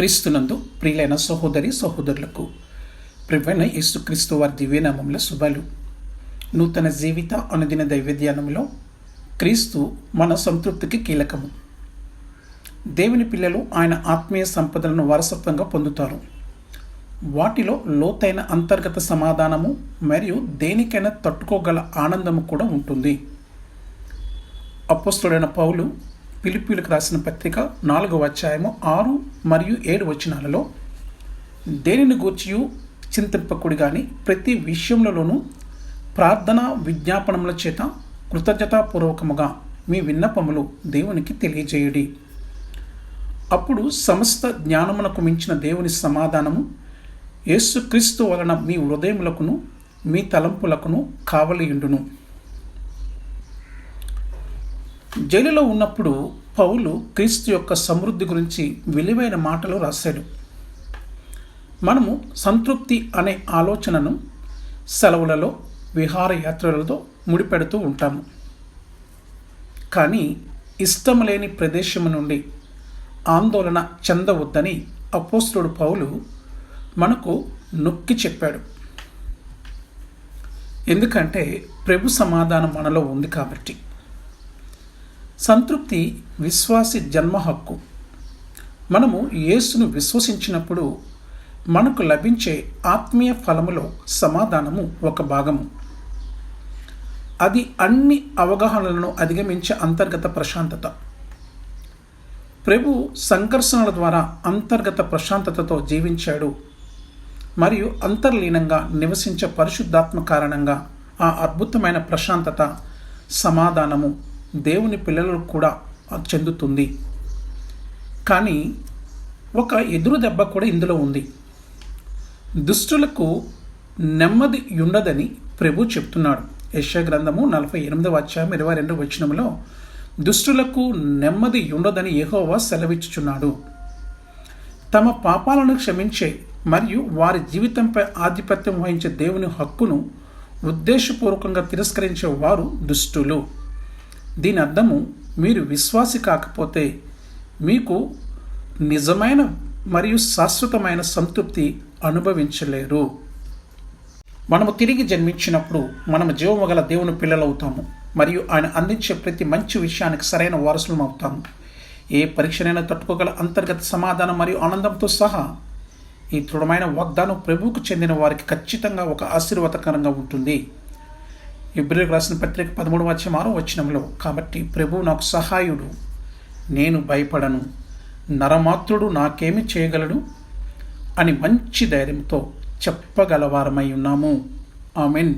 క్రీస్తునందు ప్రియులైన సహోదరి సహోదరులకు ప్రివైన యేసుక్రీస్తు వారి దివ్యనామంలో శుభాలు. నూతన జీవిత అనుదిన దైవధ్యానంలో క్రీస్తు మన సంతృప్తికి కీలకము. దేవుని పిల్లలు ఆయన ఆత్మీయ సంపదలను వారసత్వంగా పొందుతారు. వాటిలో లోతైన అంతర్గత సమాధానము మరియు దేనికైనా తట్టుకోగల ఆనందము కూడా ఉంటుంది. అపోస్తుడైన పౌలు పిలిపిలకు రాసిన పత్రిక నాలుగవ అధ్యాయము ఆరు మరియు ఏడు వచనాలలో దేనిని గూర్చియు చింతింపకుడి కానీ ప్రతి విషయంలోనూ ప్రార్థన విజ్ఞాపనముల చేత కృతజ్ఞతాపూర్వకముగా మీ విన్నపములు దేవునికి తెలియజేయుడి. అప్పుడు సమస్త జ్ఞానమునకు మించిన దేవుని సమాధానము యేసుక్రీస్తు వలన మీ హృదయములకును మీ తలంపులకును కావలియుండును. జైలులో ఉన్నప్పుడు పౌలు క్రీస్తు యొక్క సమృద్ధి గురించి విలువైన మాటలు రాశాడు. మనము సంతృప్తి అనే ఆలోచనను సెలవులలో విహారయాత్రలతో ముడిపెడుతూ ఉంటాము. కానీ ఇష్టం లేని ప్రదేశం నుండి ఆందోళన చెందవద్దని అపోస్తుడు పౌలు మనకు నొక్కి చెప్పాడు. ఎందుకంటే ప్రభు సమాధానం మనలో ఉంది కాబట్టి. సంతృప్తి విశ్వాసి జన్మ హక్కు. మనము యేసును విశ్వసించినప్పుడు మనకు లభించే ఆత్మీయ ఫలములో సమాధానము ఒక భాగము. అది అన్ని అవగాహనలను అధిగమించే అంతర్గత ప్రశాంతత. ప్రభు సంకర్షణల ద్వారా అంతర్గత ప్రశాంతతతో జీవించాడు. మరియు అంతర్లీనంగా నివసించే పరిశుద్ధాత్మ కారణంగా ఆ అద్భుతమైన ప్రశాంతత సమాధానము దేవుని పిల్లలకు కూడా చెందుతుంది. కానీ ఒక ఎదురు దెబ్బ కూడా ఇందులో ఉంది. దుష్టులకు నెమ్మది ఉండదని ప్రభు చెప్తున్నాడు. యశ గ్రంథము నలభై ఎనిమిదవ అధ్యాయం ఇరవై రెండు వచనంలో దుష్టులకు నెమ్మది ఉండదని ఏహోవా సెలవిచ్చుచున్నాడు. తమ పాపాలను క్షమించే మరియు వారి జీవితంపై ఆధిపత్యం వహించే దేవుని హక్కును ఉద్దేశపూర్వకంగా తిరస్కరించే వారు దుష్టులు. దీని అర్థము మీరు విశ్వాసి కాకపోతే మీకు నిజమైన మరియు శాశ్వతమైన సంతృప్తి అనుభవించలేరు. మనము తిరిగి జన్మించినప్పుడు మనము జీవము గల దేవుని పిల్లలవుతాము మరియు ఆయన అందించే ప్రతి మంచి విషయానికి సరైన వారసులం అవుతాము. ఏ పరీక్షనైనా తట్టుకోగల అంతర్గత సమాధానం మరియు ఆనందంతో సహా ఈ దృఢమైన వాగ్దానం ప్రభువుకు చెందిన వారికి ఖచ్చితంగా ఒక ఆశీర్వాదకరంగా ఉంటుంది. ఇబ్రిలకు రాసిన పత్రిక పదమూడు వచ్చే ఆరో వచనంలో కాబట్టి ప్రభు నాకు సహాయుడు నేను భయపడను నరమాత్రుడు నాకేమి చేయగలడు? అని మంచి ధైర్యంతో చెప్పగలవారమై ఉన్నాము. ఆమెన్.